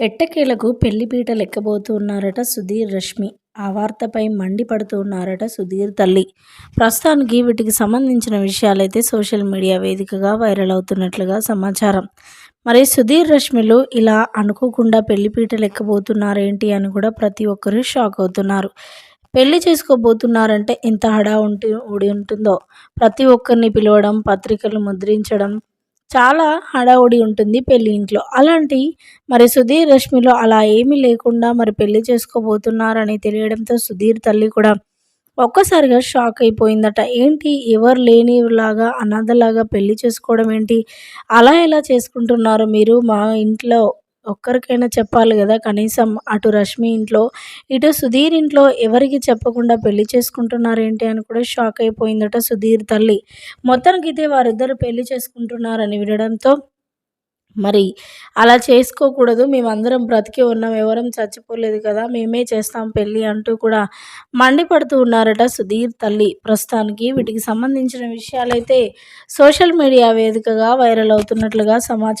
ఎట్టకేలకు పెళ్ళిపీట లెక్కబోతూ ఉన్నారట సుధీర్ రష్మి. ఆ వార్తపై మండిపడుతూ ఉన్నారట సుధీర్ తల్లి. ప్రస్తుతానికి వీటికి సంబంధించిన విషయాలైతే సోషల్ మీడియా వేదికగా వైరల్ అవుతున్నట్లుగా సమాచారం. మరి సుధీర్ రష్మిలు ఇలా అనుకోకుండా పెళ్ళిపీట లెక్కబోతున్నారేంటి అని కూడా ప్రతి ఒక్కరూ షాక్ అవుతున్నారు. పెళ్ళి చేసుకోబోతున్నారంటే ఎంత హడా ఉండి ఉడి ఉంటుందో? ప్రతి ఒక్కరిని పిలవడం పత్రికలు ముద్రించడం చాలా హడావుడి ఉంటుంది పెళ్ళి ఇంట్లో. అలాంటి మరి సుధీర్ రష్మిలో అలా ఏమీ లేకుండా మరి పెళ్ళి చేసుకోబోతున్నారని తెలియడంతో సుధీర్ తల్లి కూడా ఒక్కసారిగా షాక్ అయిపోయిందట. ఏంటి ఎవరు లేనిలాగా అనాథలాగా పెళ్ళి చేసుకోవడం ఏంటి? అలా ఎలా చేసుకుంటున్నారు మీరు? మా ఇంట్లో ఒక్కరికైనా చెప్పాలి కదా. కనీసం అటు రష్మి ఇంట్లో ఇటు సుధీర్ ఇంట్లో ఎవరికి చెప్పకుండా పెళ్ళి చేసుకుంటున్నారేంటి అని కూడా షాక్ అయిపోయిందట సుధీర్ తల్లి. మొత్తానికైతే వారిద్దరు పెళ్ళి చేసుకుంటున్నారని వినడంతో మరి అలా చేసుకోకూడదు. మేమందరం బ్రతికే ఉన్నాం. ఎవరం చచ్చిపోలేదు కదా. మేమే చేస్తాం పెళ్ళి అంటూ కూడా మండిపడుతూ ఉన్నారట సుధీర్ తల్లి. ప్రస్తుతానికి వీటికి సంబంధించిన విషయాలైతే సోషల్ మీడియా వేదికగా వైరల్ అవుతున్నట్లుగా సమాచారం.